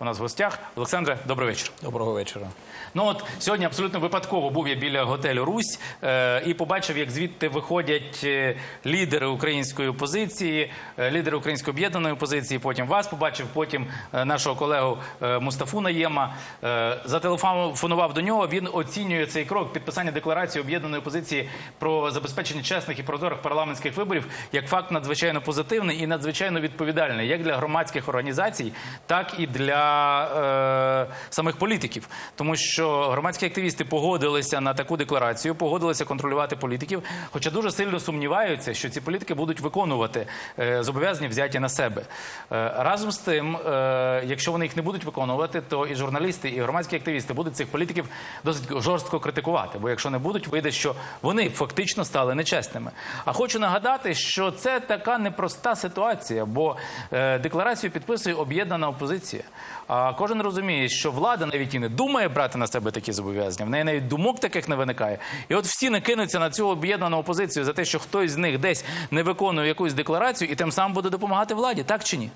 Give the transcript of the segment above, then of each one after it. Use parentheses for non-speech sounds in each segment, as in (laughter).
У нас в гостях Олександре, добрий вечір. Доброго вечора. Ну от сьогодні абсолютно випадково був я біля готелю Русь е, і побачив, як звідти виходять е, лідери української опозиції, е, лідери української об'єднаної опозиції. Потім вас побачив, потім е, нашого колегу е, Мустафу Наєма. Е, зателефонував до нього. Він оцінює цей крок підписання декларації об'єднаної опозиції про забезпечення чесних і прозорих парламентських виборів як факт надзвичайно позитивний і надзвичайно відповідальний як для громадських організацій, так і для е, самих політиків, тому що громадські активісти погодилися на таку декларацію, погодилися контролювати політиків, хоча дуже сильно сумніваються, що ці політики будуть виконувати е, зобов'язання взяті на себе. Е, разом з тим, е, якщо вони їх не будуть виконувати, то і журналісти, і громадські активісти будуть цих політиків досить жорстко критикувати. Бо якщо не будуть, вийде, що вони фактично стали нечесними. А хочу нагадати, що це така непроста ситуація, бо е, декларацію підписує об'єднана опозиція. А кожен розуміє, що влада навіть і не думає брати на себе такі зобов'язання. В неї навіть думок таких не виникає. І от всі накинуться на цю об'єднану опозицію за те, що хтось з них десь не виконує якусь декларацію, і тим самим буде допомагати владі, так чи ні?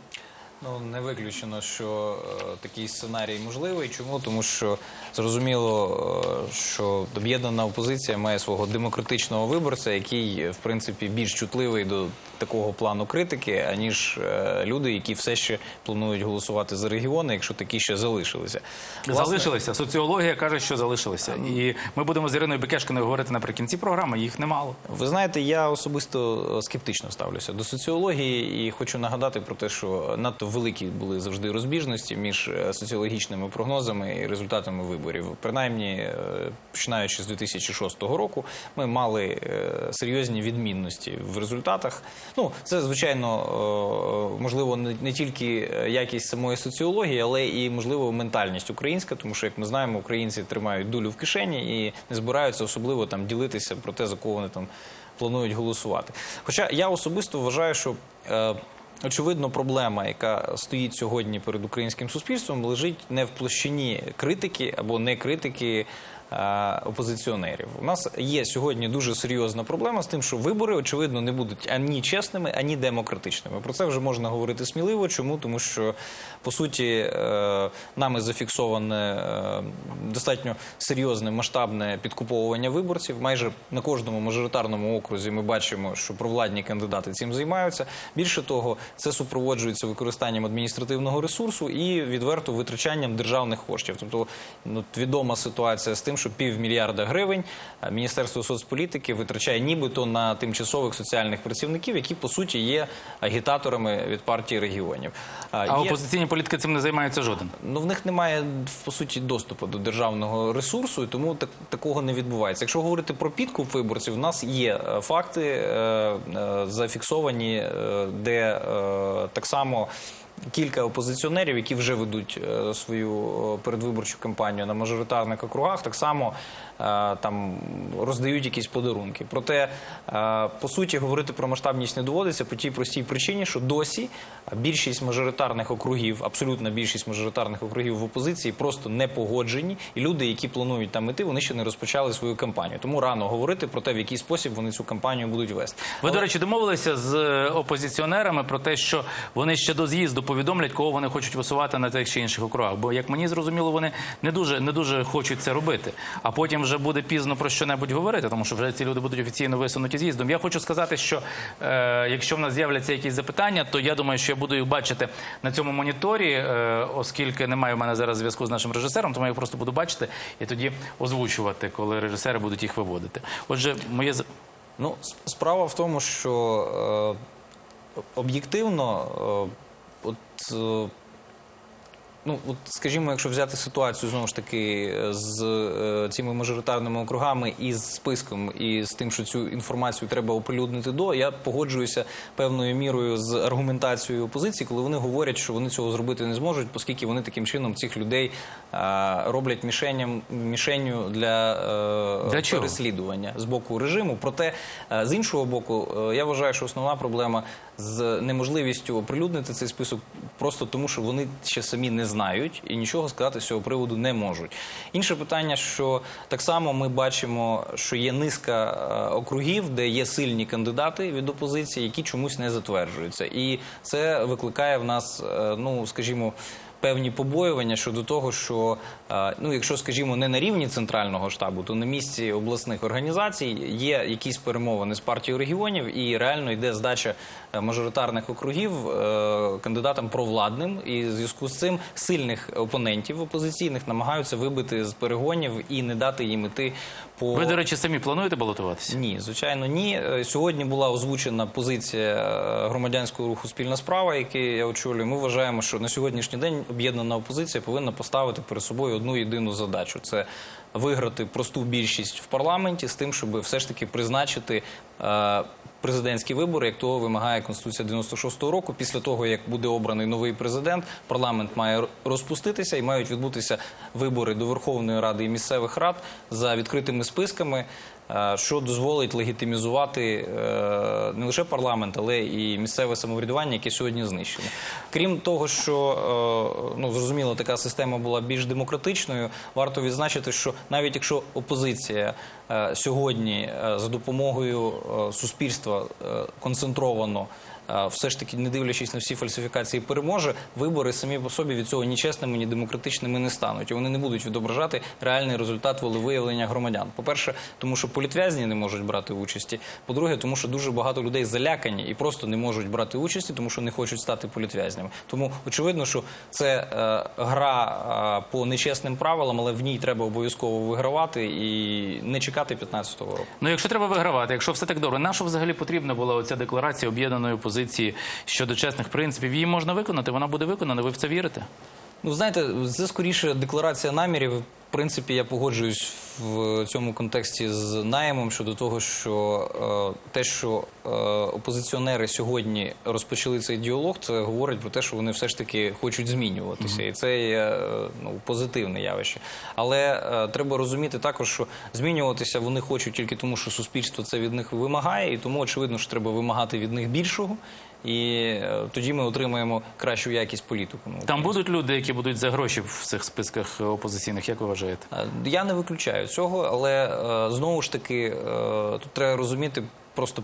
Ну не виключено, що е, такий сценарій можливий. Чому? Тому що зрозуміло, е, що об'єднана опозиція має свого демократичного виборця, який в принципі більш чутливий до такого плану критики, аніж е, люди, які все ще планують голосувати за регіони, якщо такі ще залишилися. Власне, Залишилися. Соціологія каже, що залишилися. І ми будемо з Іриною Бекешкиною говорити наприкінці програми. Їх немало. Ви знаєте, я особисто е, скептично ставлюся до соціології і хочу нагадати про те, що надто великі були завжди розбіжності між е, соціологічними прогнозами і результатами виборів. Принаймні, е, починаючи з 2006 року, ми мали е, серйозні відмінності в результатах. Ну, це звичайно можливо не тільки якість самої соціології, але і можливо ментальність українська, тому що як ми знаємо, українці тримають дулю в кишені і не збираються особливо там ділитися про те, за кого вони там планують голосувати. Хоча я особисто вважаю, що очевидно проблема, яка стоїть сьогодні перед українським суспільством, лежить не в площині критики або не критики. Е, Опозиціонерів у нас є сьогодні дуже серйозна проблема з тим, що вибори очевидно не будуть ані чесними, ані демократичними. Про це вже можна говорити сміливо. Чому тому, що по суті е, нами зафіксоване е, достатньо серйозне масштабне підкуповування виборців. Майже на кожному мажоритарному окрузі ми бачимо, що провладні кандидати цим займаються. Більше того, це супроводжується використанням адміністративного ресурсу і відверто витрачанням державних коштів. Тобто ну, відома ситуація з тим, що півмільярда гривень е, Міністерство соцполітики витрачає нібито на тимчасових соціальних працівників, які по суті є агітаторами від партії регіонів. А Є- опозиційні політики цим не займаються жоден. Ну в них немає по суті доступу до державного ресурсу, і тому так, такого не відбувається. Якщо говорити про підкуп виборців, у нас є е, факти е, е, зафіксовані, е, де е, так само. Кілька опозиціонерів, які вже ведуть е, свою е, передвиборчу кампанію на мажоритарних округах, так само е, там роздають якісь подарунки. Проте, по суті, говорити про масштабність не доводиться по тій простій причині, що досі більшість мажоритарних округів, абсолютна більшість мажоритарних округів в опозиції просто не погоджені, і люди, які планують там іти, вони ще не розпочали свою кампанію. Тому рано говорити про те, в який спосіб вони цю кампанію будуть вести. Ви, до речі, домовилися з опозиціонерами про те, що вони ще до з'їзду повідомлять, кого вони хочуть висувати на тих чи інших округах. Бо, як мені зрозуміло, вони не дуже не дуже хочуть це робити. А потім вже буде пізно про що-небудь говорити, тому що вже ці люди будуть офіційно висунуті з'їздом. Я хочу сказати, що е, якщо в нас з'являться якісь запитання, то я думаю, що я буду їх бачити на цьому моніторі, е, оскільки немає в мене зараз зв'язку з нашим режисером, тому я їх просто буду бачити і тоді озвучувати, коли режисери будуть їх виводити. Отже, моє Ну, справа в тому, що е, об'єктивно, е, от, е, ну, от, скажімо, якщо взяти ситуацію знову ж таки з е, цими мажоритарними округами і з списком, і з тим, що цю інформацію треба оприлюднити до, я погоджуюся певною мірою з аргументацією опозиції, коли вони говорять, що вони цього зробити не зможуть, оскільки вони таким чином цих людей е, роблять мішенням мішенню для, е, Для чого? переслідування з боку режиму. Проте е, з іншого боку, я вважаю, що основна проблема з неможливістю оприлюднити цей список просто тому, що вони ще самі не знають і нічого сказати з цього приводу не можуть. Інше питання, що так само ми бачимо, що є низка е, округів, де є сильні кандидати від опозиції, які чомусь не затверджуються, і це викликає в нас, е, ну скажімо. Певні побоювання щодо того, що е, ну, якщо, скажімо, не на рівні центрального штабу, то на місці обласних організацій є якісь перемовини з партією регіонів, і реально йде здача е, мажоритарних округів е, кандидатам провладним. І в зв'язку з цим сильних опонентів опозиційних намагаються вибити з перегонів і не дати їм іти по Ви, до речі, самі плануєте балотуватися? ні, звичайно, ні. Сьогодні була озвучена позиція громадянського руху Спільна справа, який я очолюю. Ми вважаємо, що на сьогоднішній день об'єднана опозиція повинна поставити перед собою одну єдину задачу: це виграти просту більшість в парламенті з тим, щоб все ж таки призначити. е, Президентські вибори, як того вимагає Конституція 96-го року. Після того, як буде обраний новий президент, парламент має розпуститися і мають відбутися вибори до Верховної Ради і місцевих рад за відкритими списками, що дозволить легітимізувати е, не лише парламент, але і місцеве самоврядування, яке сьогодні знищено. Крім того, що е, ну зрозуміло, така система була більш демократичною. Варто відзначити, що навіть якщо опозиція е, сьогодні е, за допомогою е, суспільства е, концентровано. Все ж таки, не дивлячись на всі фальсифікації, переможе вибори самі по собі від цього ні чесними, ні демократичними не стануть. І вони не будуть відображати реальний результат волевиявлення громадян. По-перше, тому що політв'язні не можуть брати участі. По-друге, тому що дуже багато людей залякані і просто не можуть брати участі, тому що не хочуть стати політв'язнями. Тому очевидно, що це е, гра е, по нечесним правилам, але в ній треба обов'язково вигравати і не чекати 15-го року. Ну, якщо треба вигравати, якщо все так добре, на взагалі потрібна була оця декларація об'єднаної опозиції щодо чесних принципів? Її можна виконати, вона буде виконана. Ви в це вірите? Ну, знаєте, це скоріше декларація намірів. В принципі, я погоджуюсь в цьому контексті з Наємом щодо того, що е, те, що е, опозиціонери сьогодні розпочали цей діалог, це говорить про те, що вони все ж таки хочуть змінюватися, і це є ну, позитивне явище. Але е, треба розуміти також, що змінюватися вони хочуть тільки тому, що суспільство це від них вимагає, і тому очевидно, що треба вимагати від них більшого. І е, тоді ми отримаємо кращу якість політику. Ну, Там будуть люди, які будуть за гроші в цих списках опозиційних, як ви вважаєте? Е, Я не виключаю цього, але е, знову ж таки тут треба розуміти просто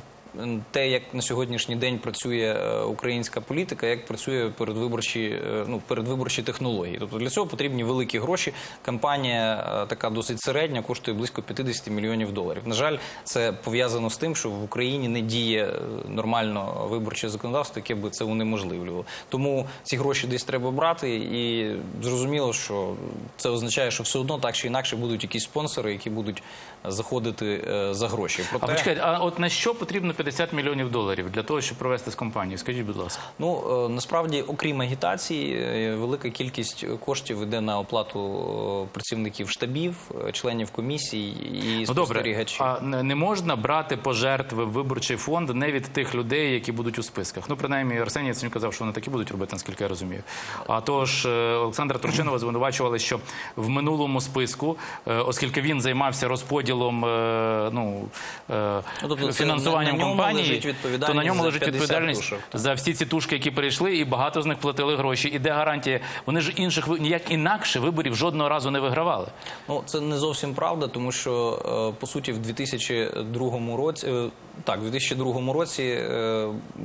те, як на сьогоднішній день працює е, українська політика, як працює передвиборчі, е, ну, передвиборчі технології. Тобто для цього потрібні великі гроші. Кампанія е, така досить середня, коштує близько 50 мільйонів доларів. На жаль, це пов'язано з тим, що в Україні не діє нормально виборче законодавство, яке би це унеможливлювало. Тому ці гроші десь треба брати, і зрозуміло, що це означає, що все одно так чи інакше будуть якісь спонсори, які будуть заходити е, за гроші. А почекайте, а от на що потрібно 50 мільйонів доларів для того, щоб провести з компанією? Скажіть, будь ласка. Ну е, насправді, окрім агітації, е, велика кількість коштів йде на оплату працівників штабів, членів комісій і Ну добре, а не можна брати пожертви в виборчий фонд не від тих людей, які будуть у списках. Ну, принаймні, Арсеній Яценюк казав, що вони такі будуть робити, наскільки я розумію. А тож Олександра Турчинова звинувачували, що в минулому списку, оскільки він займався розподілом е, ну, е, Ну, тобто фінансуванням на- на компанії, то на ньому за лежить відповідальність тушок, за всі ці тушки, які прийшли, і багато з них платили гроші. І де гарантія? Вони ж інших ніяк інакше виборів жодного разу не вигравали. Ну, це не зовсім правда, тому що е, по суті в 2002 році, так, в 2002 році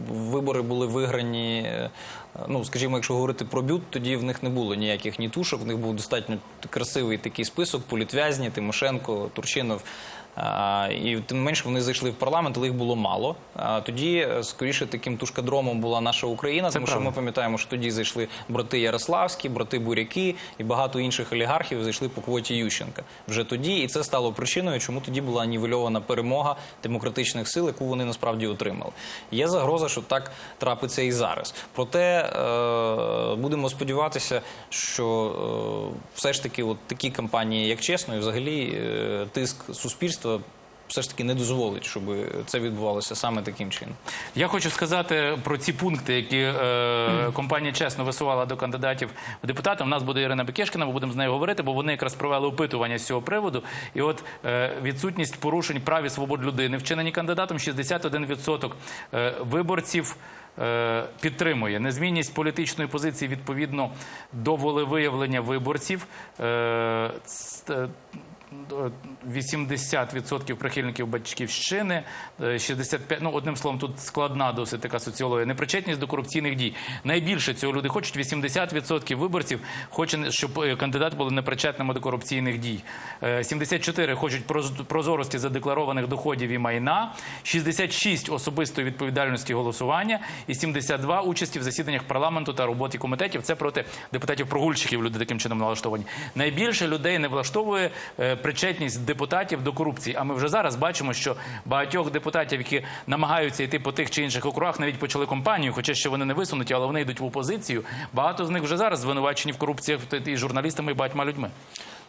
вибори були виграні. Ну, скажімо, якщо говорити про бют, тоді в них не було ніяких ні тушок. В них був достатньо красивий такий список: політв'язні, Тимошенко, Турчинов. А, і тим менше вони зайшли в парламент, але їх було мало. Тоді е, скоріше таким тушкадромом була наша Україна, тому що ми пам'ятаємо, що тоді зайшли брати Ярославські, брати Буряки і багато інших олігархів зайшли по квоті Ющенка вже тоді, і це стало причиною, чому тоді була нівельована перемога демократичних сил, яку вони насправді отримали. Є загроза, що так трапиться і зараз. Проте е, будемо сподіватися, що е, все ж таки, от такі кампанії, як чесно, і взагалі тиск суспільства. Все ж таки не дозволить, щоб це відбувалося саме таким чином. Я хочу сказати про ці пункти, які е, компанія чесно висувала до кандидатів в депутати. У нас буде Ірина Бекешкіна, ми будемо з нею говорити, бо вони якраз провели опитування з цього приводу. І от е, відсутність порушень прав і свобод людини, вчинені кандидатом, 61% е, виборців. е, Підтримує незмінність політичної позиції відповідно до волевиявлення виборців. Е, ц- е, 80% прихильників батьківщини, е, 65, ну одним словом, тут складна досить така соціологія. Непричетність до корупційних дій. Найбільше цього люди хочуть. 80% виборців хочуть, щоб е, кандидати були непричетними до корупційних дій. Е, 74 хочуть прозорості задекларованих доходів і майна, 66 особистої відповідальності голосування і 72 участі в засіданнях парламенту та роботі комітетів. Це проти депутатів-прогульщиків. Люди таким чином налаштовані. Найбільше людей не влаштовує е, причетність депутатів до корупції. А ми вже зараз бачимо, що багатьох депутатів, які намагаються йти по тих чи інших округах, навіть почали кампанію, хоча ще вони не висунуті, але вони йдуть в опозицію. Багато з них вже зараз звинувачені в корупціях і журналістами, і багатьма людьми.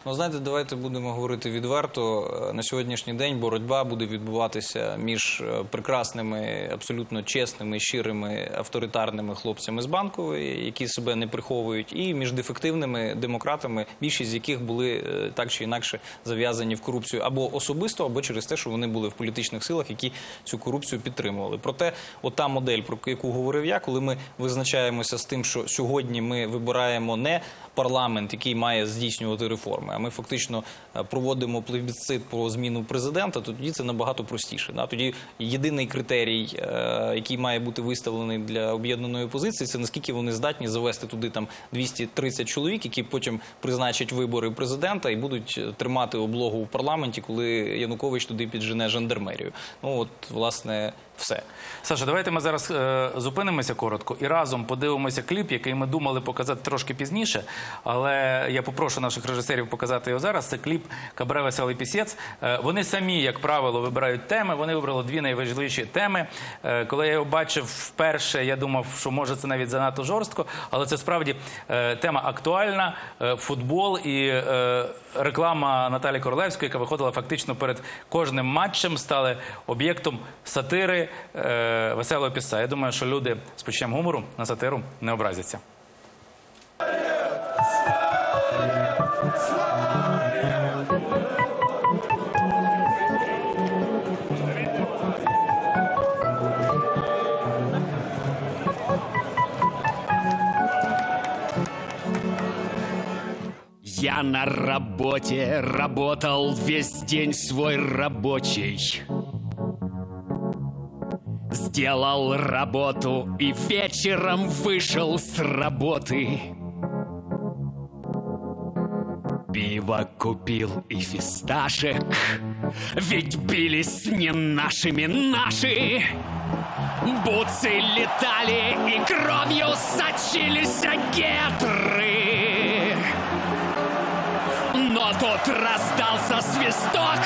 Ну, знаєте, давайте будемо говорити відверто. Е, На сьогоднішній день боротьба буде відбуватися між е, прекрасними, абсолютно чесними, щирими, авторитарними хлопцями з банкової, які себе не приховують, і між дефективними демократами, більшість з яких були е, так чи інакше зав'язані в корупцію або особисто, або через те, що вони були в політичних силах, які цю корупцію підтримували. Проте, ота модель, про яку говорив я, коли ми визначаємося з тим, що сьогодні ми вибираємо не парламент, який має здійснювати реформи, а ми фактично е, проводимо плебісцит про зміну президента, то тоді це набагато простіше. Тоді єдиний критерій, е, який має бути виставлений для об'єднаної опозиції, це наскільки вони здатні завести туди там 230 чоловік, які потім призначать вибори президента і будуть е, тримати облогу у парламенті, коли Янукович туди піджене жандармерію. Ну от власне все. Саша, давайте ми зараз зупинимося коротко і разом подивимося кліп, який ми думали показати трошки пізніше. Але я попрошу наших режисерів показати його зараз. Це кліп Кабре Веселий Пісець. Е, вони самі, як правило, вибирають теми. Вони вибрали дві найважливіші теми. Е, коли я його бачив вперше, я думав, що може це навіть занадто жорстко, але це справді е, тема актуальна. Футбол і реклама Наталі Королевської, яка виходила фактично перед кожним матчем, стали об'єктом сатири веселого піса. Я думаю, що люди з почуттям гумору на сатиру не образяться. Я на работе работал весь день свой рабочий. Сделал работу и вечером вышел с работы. Пиво купил и фисташек, ведь бились не нашими наши. Буцы летали и кровью сочились гетры. Но тут раздался свисток,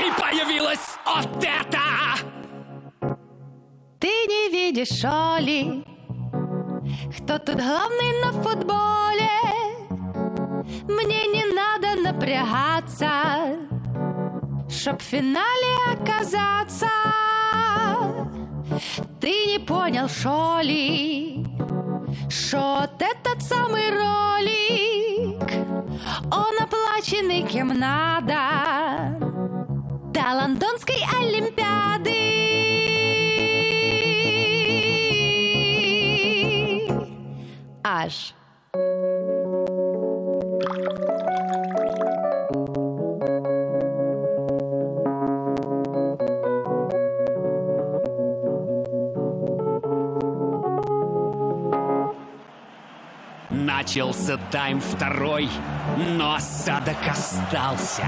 и появилось вот это! Ты не видишь, что ли, кто тут главный на футболе? Мне не надо напрягаться, чтоб в финале оказаться. Ты не понял, что ли, что вот этот самый ролик, он оплаченный кем надо до Лондонской Олимпиады. Аж. Начался тайм второй, но осадок остался.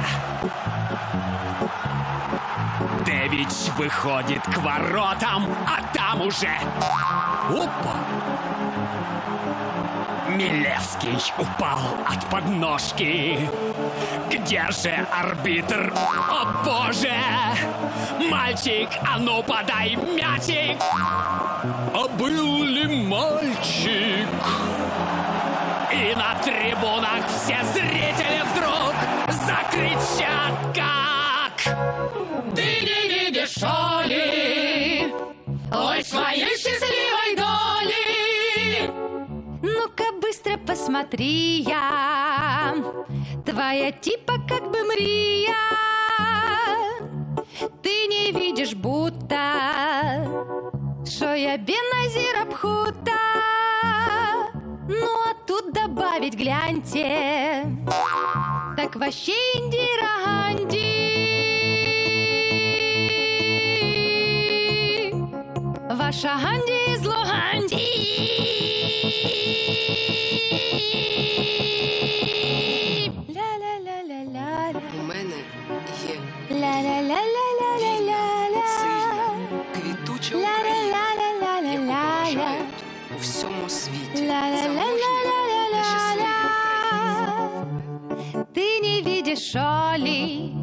Девич выходит к воротам, а там уже... Опа! Милевский упал от подножки. Где же арбитр? О боже! Мальчик, а ну подай мячик! А был ли мальчик? И на трибунах все зрители вдруг закричат как Ты не видишь, что ли? Ой, своей счастливой доли! Ну-ка быстро посмотри я! Твоя типа как бы мрия! Ты не видишь будто Что я Беназир Абхута Ну а добавить гляньте так вообще Индира Ганди. Ваша Ганди из Луганди. не видишь, Оли,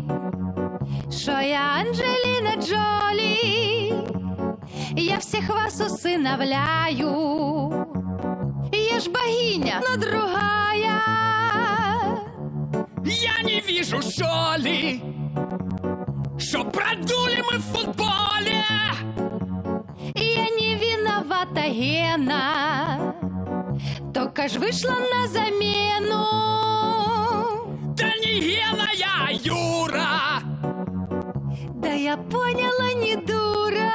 что я Анджелина Джоли. Я всех вас усыновляю. Я ж богиня, но другая. Я не вижу соли, что продули мы в футболе. Я не виновата, Гена. Только ж вышла на замену. Да я поняла, не дура.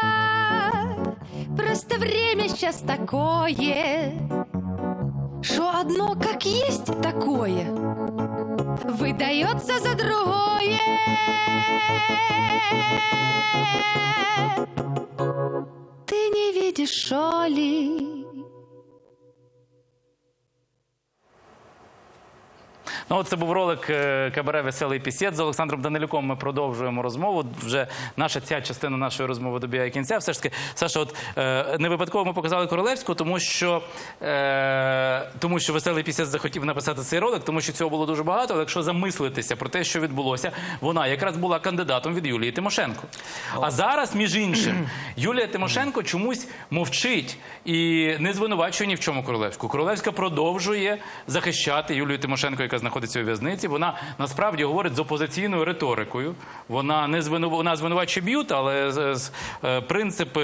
Просто время сейчас такое, что одно как есть такое выдается за другое. Ты не видишь, Оли? Ну, це був ролик е, Кабаре Веселий пісєт з Олександром Данилюком. Ми продовжуємо розмову. Вже наша ця частина нашої розмови добігає кінця. Все ж таки, Саша, от е, не випадково ми показали Королевську, тому що, е, тому що веселий пісєт захотів написати цей ролик, тому що цього було дуже багато. Але якщо замислитися про те, що відбулося, вона якраз була кандидатом від Юлії Тимошенко. А зараз, між іншим, (clears throat) Юлія Тимошенко чомусь мовчить і не звинувачує ні в чому Королевську. Королевська продовжує захищати Юлію Тимошенко, яка знаходиться у в'язниці. Вона насправді говорить з опозиційною риторикою. Вона не звину... вона звинувачує б'ют, але з- з- е, принципи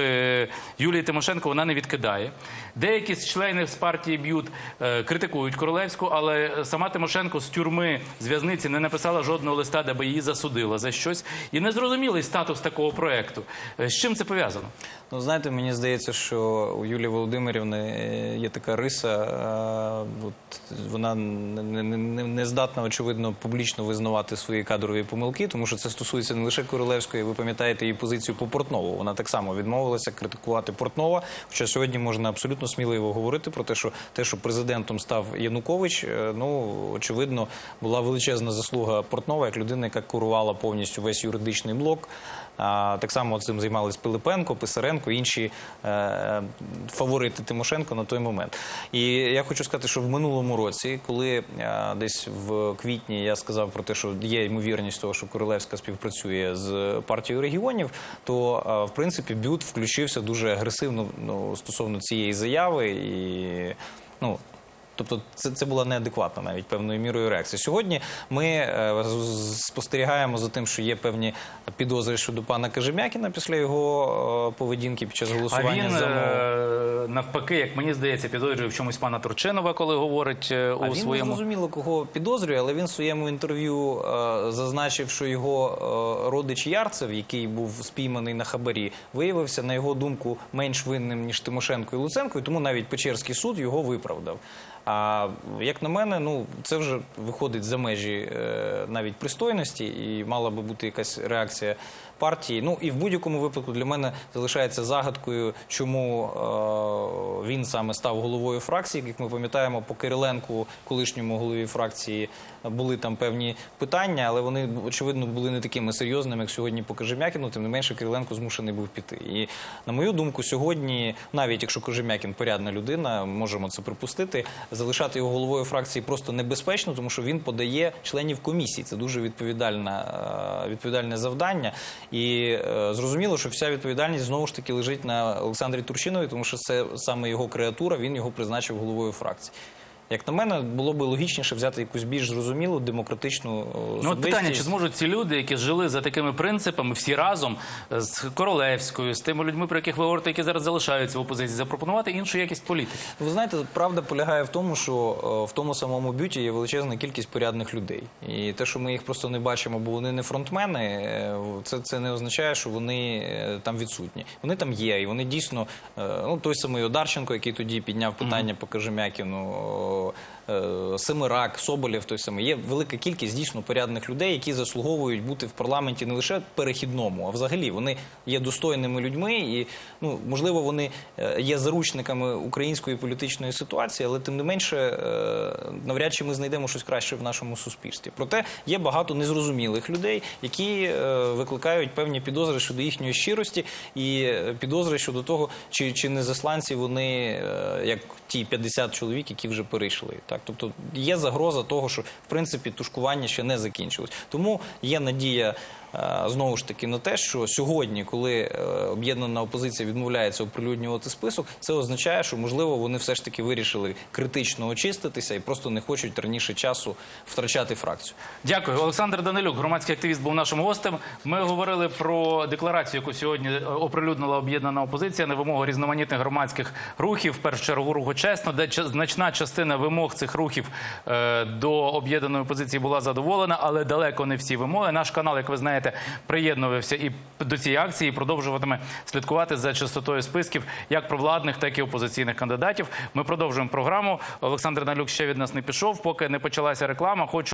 Юлії Тимошенко вона не відкидає. Деякі з членів з партії б'ют е, критикують Королевську, але сама Тимошенко з тюрми з в'язниці не написала жодного листа, де би її засудила за щось. І незрозумілий статус такого проекту. Е, З чим це пов'язано? Ну, знаєте, мені здається, що у Юлії Володимирівни е, є така риса, вона не, не, не, не здатна, очевидно, публічно визнавати свої кадрові помилки, тому що це стосується не лише Королевської. Ви пам'ятаєте її позицію по Портнову. Вона так само відмовилася критикувати Портнова. Хоча сьогодні можна абсолютно сміливо говорити про те, що те, що президентом став Янукович, е, ну очевидно, була величезна заслуга Портнова як людина, яка курувала повністю весь юридичний блок. Так само цим займались Пилипенко, Писаренко, інші е, фаворити Тимошенко на той момент. І я хочу сказати, що в минулому році, коли е, десь в квітні я сказав про те, що є ймовірність того, що Королевська співпрацює з партією регіонів, то е, в принципі Бют включився дуже агресивно ну, стосовно цієї заяви і ну. Тобто це, це була неадекватна навіть певною мірою реакція. Сьогодні ми е, спостерігаємо за тим, що є певні підозри щодо пана Кажем'якіна після його е, поведінки під час А голосування він за е, навпаки, як мені здається, підозрює в чомусь пана Турчинова, коли говорить е, у А він не своєму. зрозуміло, кого підозрює, але він в своєму інтерв'ю зазначив, що його родич Ярцев, який був спійманий на хабарі, виявився, на його думку, менш винним, ніж Тимошенко і Луценко, і тому навіть Печерський суд його виправдав. А як на мене, ну це вже виходить за межі е, навіть пристойності, і мала би бути якась реакція партії. Ну і в будь-якому випадку для мене залишається загадкою, чому е, він саме став головою фракції. Як ми пам'ятаємо, по Кириленку, колишньому голові фракції, були там певні питання, але вони очевидно були не такими серйозними, як сьогодні по Кожем'якіну. Тим не менше, Кириленко змушений був піти. І на мою думку, сьогодні, навіть якщо Кожем'якін порядна людина, можемо це припустити, залишати його головою фракції просто небезпечно, тому що він подає членів комісії. Це дуже відповідальна, е, відповідальне завдання. І е, зрозуміло, що вся відповідальність знову ж таки лежить на Олександрі Турчинові, тому що це саме його креатура, він його призначив головою фракції. Як на мене, було б логічніше взяти якусь більш зрозумілу демократичну е, Ну, от питання, чи зможуть ці люди, які жили за такими принципами, всі разом е, з Королевською, з тими людьми, про яких ви говорите, які зараз залишаються в опозиції, запропонувати іншу якість політики? Ви знаєте, правда полягає в тому, що е, в тому самому бюті є величезна кількість порядних людей. І те, що ми їх просто не бачимо, бо вони не фронтмени, це, це не означає, що вони там відсутні. Вони там є, і вони дійсно, ну той самий Одарченко, який тоді підняв питання по Кажем'якіну, е, Семирак, Соболєв той самий. Є велика кількість дійсно порядних людей, які заслуговують бути в парламенті не лише перехідному, а взагалі вони є достойними людьми, і ну можливо вони е, є заручниками української політичної ситуації, але тим не менше е, навряд чи ми знайдемо щось краще в нашому суспільстві. Проте є багато незрозумілих людей, які викликають певні підозри щодо їхньої щирості і підозри щодо того, чи, чи не засланці вони, як ті 50 чоловік, які вже перейшли. Так, тобто є загроза того, що в принципі тушкування ще не закінчилось. Тому є надія. Е, Знову ж таки на те, що сьогодні, коли е, об'єднана опозиція відмовляється оприлюднювати список, це означає, що можливо вони все ж таки вирішили критично очиститися і просто не хочуть раніше часу втрачати фракцію. Дякую. Олександр Данилюк, громадський активіст, був нашим гостем. Ми говорили про декларацію, яку сьогодні е, оприлюднила об'єднана опозиція на вимогу різноманітних громадських рухів. В першу чергу руху чесно, де значна частина вимог цих рухів до об'єднаної опозиції була задоволена, але далеко не всі вимоги. Наш канал, як ви знаєте, приєднувався і до цієї акції, і продовжуватиме слідкувати за частотою списків як провладних, так і опозиційних кандидатів. Ми продовжуємо програму. Олександр Налюк ще від нас не пішов, поки не почалася реклама. Хочу